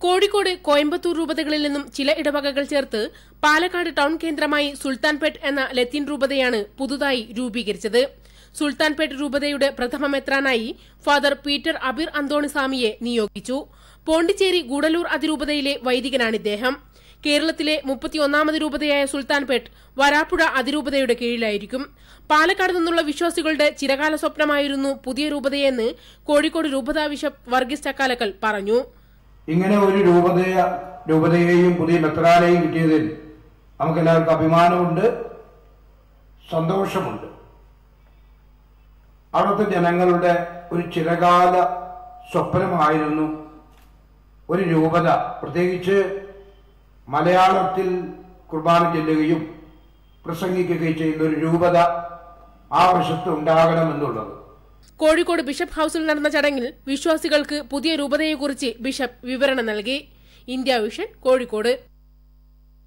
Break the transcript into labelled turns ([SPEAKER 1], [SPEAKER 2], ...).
[SPEAKER 1] കോഴിക്കോട് കോയമ്പത്തൂർ രൂപതകളിൽ നിന്നും ചില ഇടവകകൾ ചേർത്ത് പാലക്കാട് ടൗൺ കേന്ദ്രമായി സുൽത്താൻപേട്ട് എന്ന ലത്തീൻ രൂപതയാണ് പുതുതായി രൂപീകരിച്ചത്. സുൽത്താൻപേട്ട് രൂപതയുടെ പ്രഥമ മെത്രാനായി ഫാദർ പീറ്റർ അബിർ അന്തോണിസ്വാമിയെ നിയോഗിച്ചു. പോണ്ടിച്ചേരി ഗൂഡലൂർ അതിരൂപതയിലെ വൈദികനാണ് ഇദ്ദേഹം കേരളത്തിലെ മുപ്പത്തിയൊന്നാമത് രൂപതയായ സുൽത്താൻപേട്ട് വരാപ്പുഴ അതിരൂപതയുടെ കീഴിലായിരിക്കും. പാലക്കാട് നിന്നുള്ള വിശ്വാസികളുടെ ചിരകാല സ്വപ്നമായിരുന്നു പുതിയ രൂപതയെന്ന് കോഴിക്കോട് രൂപതാ ബിഷപ്പ് വർഗീസ് ചക്കാലക്കൽ പറഞ്ഞു.
[SPEAKER 2] ഇങ്ങനെ ഒരു രൂപതയ രൂപതയെയും പുതിയ മെത്രാലയും കിട്ടിയതിൽ നമുക്ക് എല്ലാവർക്കും അഭിമാനമുണ്ട് സന്തോഷമുണ്ട്. അവിടുത്തെ ജനങ്ങളുടെ ഒരു ചിരകാല സ്വപ്നമായിരുന്നു ഒരു രൂപത. പ്രത്യേകിച്ച് മലയാളത്തിൽ കുർബാന ചെല്ലുകയും പ്രസംഗിക്കുകയും ചെയ്യുന്ന ഒരു രൂപത ആ വശത്ത് ഉണ്ടാകണമെന്നുള്ളത്.
[SPEAKER 1] കോഴിക്കോട് ബിഷപ്പ് ഹൌസിൽ നടന്ന ചടങ്ങിൽ വിശ്വാസികൾക്ക് പുതിയ രൂപതയെക്കുറിച്ച് ബിഷപ്പ് വിവരണം നൽകി. India vision Kozhikode.